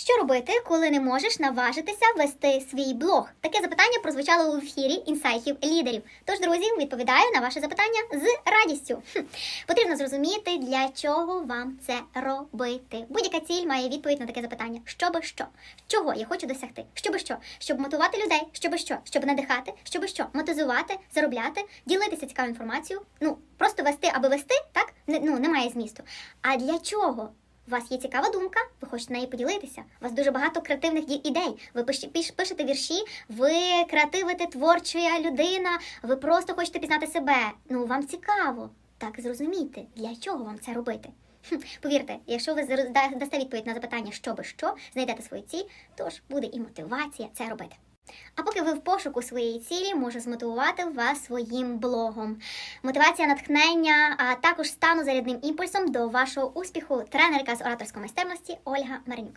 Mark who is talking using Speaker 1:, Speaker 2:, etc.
Speaker 1: Що робити, коли не можеш наважитися вести свій блог? Таке запитання прозвучало у ефірі інсайтів лідерів. Тож, друзі, відповідаю на ваше запитання з радістю. Хм. Потрібно зрозуміти, для чого вам це робити. Будь-яка ціль має відповідь на таке запитання. Щоби що? Чого я хочу досягти? Щоби що? Щоб мотивувати людей, щоби що? Щоб надихати, щоби що? Мотивувати, заробляти, ділитися цікавою інформацією. Ну, просто вести, аби вести, так? Не, ну, немає змісту. А для чого? У вас є цікава думка, ви хочете нею поділитися. У вас дуже багато креативних ідей. Ви пиш- пиш- пишете вірші, ви креативите творча людина, ви просто хочете пізнати себе. Ну вам цікаво. Так зрозумійте, для чого вам це робити. Повірте, якщо ви дасте відповідь на запитання, що би що, знайдете свою ціль, тож буде і мотивація це робити. А поки ви в пошуку своєї цілі, можу змотивувати вас своїм блогом. Мотивація, натхнення, а також стану зарядним імпульсом до вашого успіху. Тренерка з ораторської майстерності Ольга Маринюк.